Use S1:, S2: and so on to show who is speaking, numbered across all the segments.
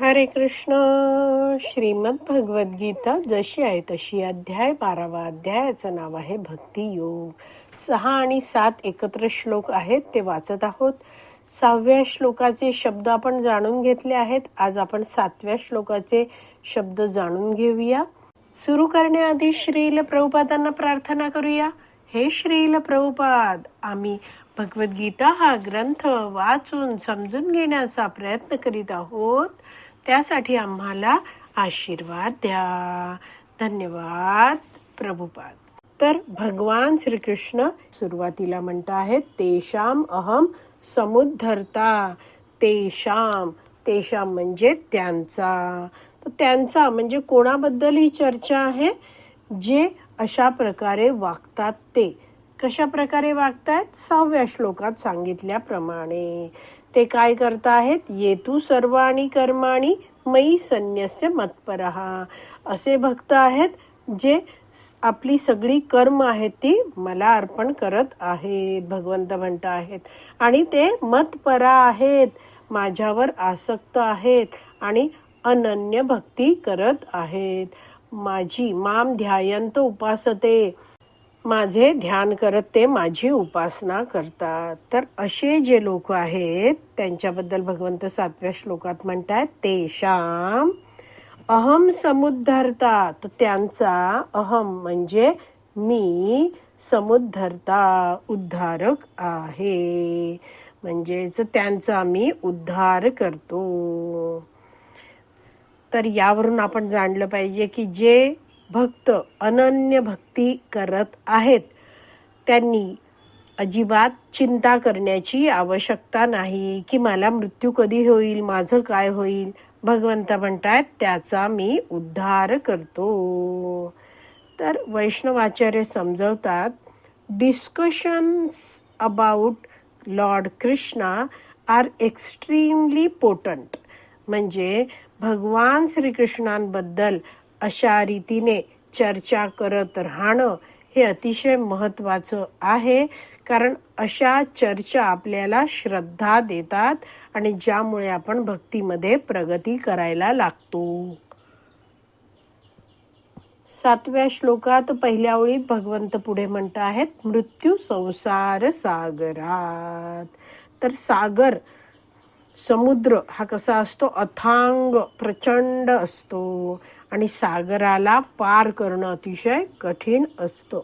S1: हरे कृष्ण. श्रीमद भगवद्गीता जशी आहे तशी अध्याय बारावा अध्यायाचं नाव आहे भक्ती योग सहा आणि सात एकत्र श्लोक आहेत ते वाचत आहोत. सहाव्या श्लोकाचे शब्द आपण जाणून घेतले आहेत. आज आपण सातव्या श्लोकाचे शब्द जाणून घेऊया. सुरू करण्याआधी श्रील प्रभुपादांना प्रार्थना करूया. हे श्रील प्रभुपाद आम्ही भगवद्गीता हा ग्रंथ वाचून समजून घेण्याचा प्रयत्न करीत आहोत. त्यासाठी आम्हाला आशीर्वाद द्या. धन्यवाद प्रभुपाद. तर भगवान श्रीकृष्ण सुरुवातीला म्हणत आहेत तेशाम अहम समुद्धरता तेशाम तेशाम म्हणजे त्यांचा. तर त्यांचा म्हणजे कोणाबद्दल ही चर्चा आहे? जे अशा प्रकारे वागतात ते. कशा प्रकारे वागतायत? सहाव्या श्लोकात सांगितल्याप्रमाणे. ते काय करत आहेत येतू सर्वाणी कर्माणी मयी संन्यस्य मत्परहा असे भक्त आहेत जे आपली सगळी कर्म आहेत ती मला अर्पण करत आहेत भगवंत म्हणत आहेत. आणि ते मतपरा आहेत माझ्यावर आसक्त आहेत आणि अनन्य भक्ती करत आहेत. माझी माम ध्यायंत उपासते. माझे ध्यान करत ते माझी उपासना करतात. तर असे जे लोक आहेत त्यांच्याबद्दल भगवंत सातव्या श्लोकात म्हणतात तेशाम अहम समुद्धरता. तर त्यांचा अहम म्हणजे मी समुद्धरता उद्धारक आहे. म्हणजेच त्यांचा मी उद्धार करतो. तर यावरून आपण जाणलं पाहिजे की जे भक्त अनन्य भक्ती करत आहेत. त्यांनी अजिबात चिंता करण्याची आवश्यकता नाही की मला मृत्यू कधी होईल माझं काय होईल. भगवंत म्हणतात त्याचा मी उद्धार करतो. तर वैष्णवाचार्य समजवतात discussions about Lord Krishna are extremely potent म्हणजे भगवान श्रीकृष्णांबद्दल अशा रीतीने चर्चा करत राहणं हे अतिशय महत्वाचं आहे कारण अशा चर्चा आपल्याला श्रद्धा देतात आणि ज्यामुळे आपण भक्तीमध्ये प्रगती करायला लागतो. सातव्या श्लोकात पहिल्या ओळीत भगवंत पुढे म्हणत आहेत मृत्यू संसार सागरात. तर सागर समुद्र हा कसा असतो? अथांग प्रचंड असतो. आणि सागराला पार करणं अतिशय कठीण असतं.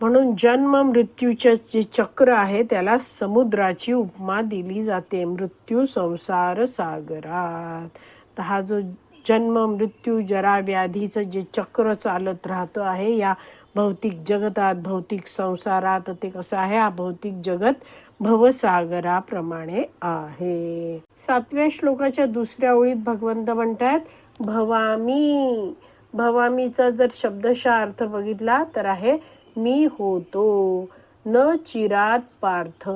S1: म्हणून जन्म मृत्यूचे जे चक्र आहे त्याला समुद्राची उपमा दिली जाते. मृत्यू संसार सागरात. तर हा जो जन्म मृत्यू जरा व्याधीचं जे चक्र चालत राहतं आहे या भौतिक जगतात भौतिक संसारात ते कसं आहे? हा भौतिक जगत भवसागराप्रमाणे आहे. सातव्या श्लोकाच्या दुसऱ्या ओळीत भगवंत म्हणतात भवामी. भवामीचा जर शब्दशः अर्थ बघितला तर आहे मी होतो. न चिरात पार्थ.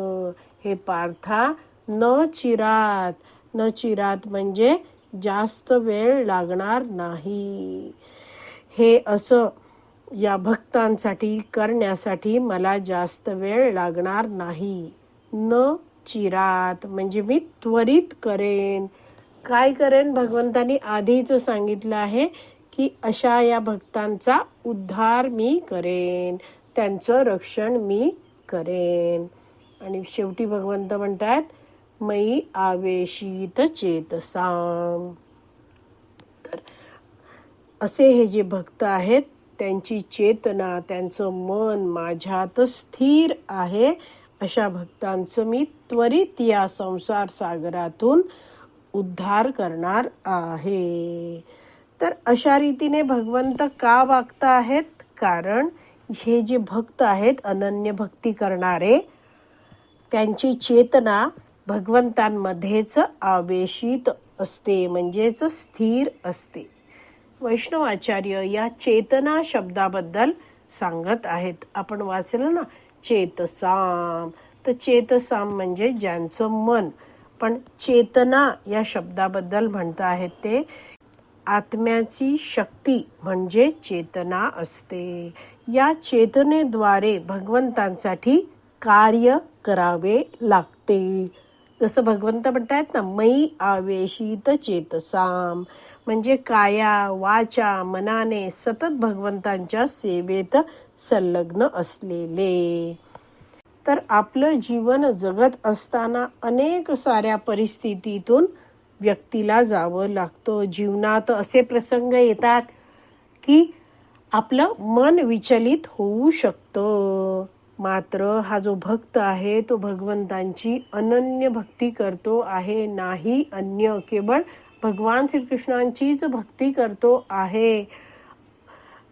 S1: हे पार्था न चिरात. न चिरात म्हणजे जास्त वेळ लागणार नाही. हे असं या भक्तांसाठी करण्यासाठी मला जास्त वेळ लागणार नाही. न चिरात म्हणजे मी त्वरित करेन. काय करेन? भगवंतानी आधीच सांगितलं आहे की अशा या भक्तांचा उद्धार मी करेन. त्यांचं रक्षण मी करेन. आणि शेवटी भगवंत म्हणतात मयी आवेशित चेतसाम. तर असे हे जे भक्त आहेत त्यांची चेतना त्यांचं मन माझ्यात स्थिर आहे. अशा भक्तांचं मी त्वरित या संसार सागरातून उद्धार करणार आहे. तर अशा रीतीने भगवंत का वागत आहेत? कारण हे जे भक्त आहेत अनन्य भक्ती करणारे त्यांची चेतना भगवंतांमध्येच आवेशित असते म्हणजेच स्थिर असते. वैष्णवाचार्य या चेतना शब्दाबद्दल सांगत आहेत. आपण वाचलं ना चेतसाम. तर चेतसाम म्हणजे ज्यांचं मन पण चेतना या शब्दाबद्दल म्हणत आहेत ते. आत्म्याची शक्ती म्हणजे चेतना असते. या चेतनेद्वारे भगवंतांसाठी कार्य करावे लागते. जसं भगवंत म्हणतायत ना मयी आवेशित चेतसाम. म्हणजे काया वाचा मनाने सतत भगवंतांच्या सेवेत संलग्न असलेले. तर आपलं जीवन जगत असताना अनेक साऱ्या परिस्थितीतून व्यक्तीला जावं लागतं. जीवनात असे प्रसंग येतात की आपलं मन विचलित होऊ शकतं. मात्र हा जो भक्त आहे तो भगवंतांची अनन्य भक्ती करतो आहे नाही अन्य केवळ भगवान श्रीकृष्णांचीच भक्ती करतो आहे.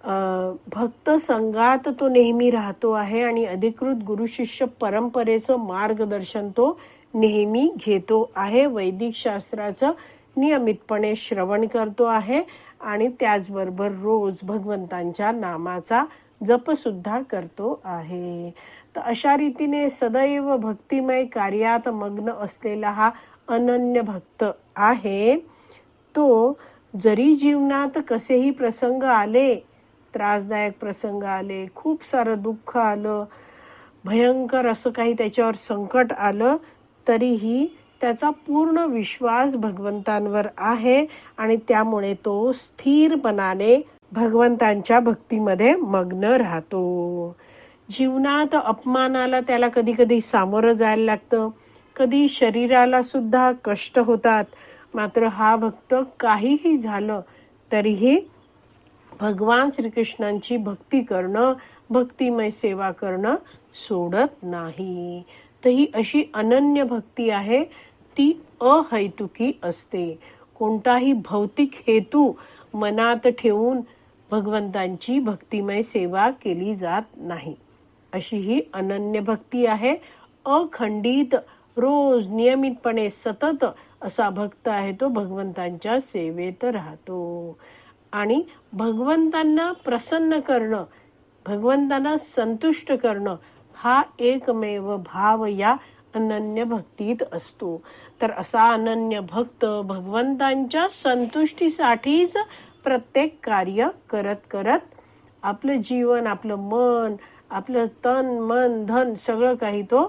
S1: भक्त संघात तो नेहमी राहतो आहे आणि अधिकृत गुरु शिष्य परंपरेचं मार्गदर्शन तो नेहमी घेतो आहे. वैदिक शास्त्राचं नियमितपणे श्रवण करतो आहे आणि त्याचबरोबर रोज भगवंतांच्या नामाचा जप सुद्धा करतो आहे. तर अशा रीतीने सदैव भक्तिमय कार्यात मग्न असलेला हा अनन्य भक्त आहे. तो जरी जीवनात कसेही प्रसंग आले त्रासदायक प्रसंग आले खूप सारं दुःख आलं भयंकर असं काही त्याच्यावर संकट आलं तरीही त्याचा पूर्ण विश्वास भगवंतांवर आहे आणि त्यामुळे तो स्थिरपणाने भगवंतांच्या भक्तीमध्ये मग्न राहतो. जीवनात अपमानाला त्याला कधी कधी सामोरं जायला लागतं. कधी शरीराला सुद्धा कष्ट होतात. मात्र हा भक्त काहीही झालं तरीही भगवान श्रीकृष्णांची भक्ती करणं भक्तिमय सेवा करणं सोडत नाही. तर ही अशी अनन्य भक्ती आहे ती अहैतुकी असते. कोणताही भौतिक हेतू मनात ठेवून भगवंतांची भक्तिमय सेवा केली जात नाही. अशी ही अनन्य भक्ती आहे. अखंडित रोज नियमितपणे सतत असा भक्त आहे तो भगवंतांच्या सेवेत राहतो. आणि भगवंतांना प्रसन्न करणं भगवंतांना संतुष्ट करणं हा एकमेव भाव या अनन्य भक्तीत असतो. तर असा अनन्य भक्त भगवंतांच्या संतुष्टीसाठीच प्रत्येक कार्य करत करत आपलं जीवन आपलं मन आपलं तन मन धन सगळं काही तो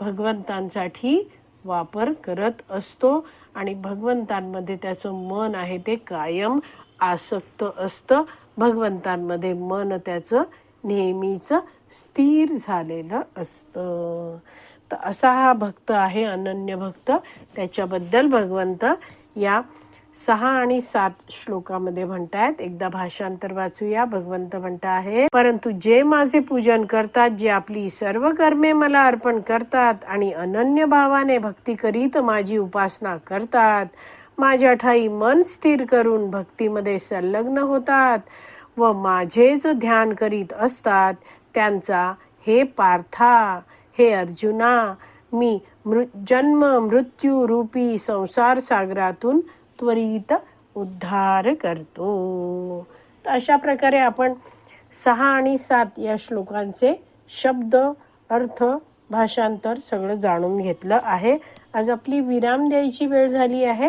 S1: भगवंतांसाठी वापर करत असतो. आणि भगवंतांमध्ये त्याचं मन आहे ते कायम आसक्त असतं. भगवंतांमध्ये मन त्याचं नेहमीच स्थिर झालेलं असतं. तर असा हा भक्त आहे अनन्य भक्त. त्याच्याबद्दल भगवंत या सहा आणि सात श्लोकामध्ये म्हणतायत. एकदा भाषांतर वाचूया. भगवंत म्हणता आहे परंतु जे माझे पूजन करतात जे आपली सर्व कर्मे मला अर्पण करतात आणि अनन्य भावाने भक्ती करीत माझी उपासना करतात माझ्या ठाई मन स्थिर करून भक्तीमध्ये संलग्न होतात व माझेच ध्यान करीत असतात त्यांचा हे पार्था हे अर्जुना मी मृ जन्म मृत्यू रूपी संसार सागरातून त्वरित उद्धार करतो. तर अशा प्रकारे आपण सहा आणि सात या श्लोकांचे शब्द अर्थ भाषांतर सगळं जाणून घेतलं आहे. आज आपली विराम द्यायची वेळ झाली आहे.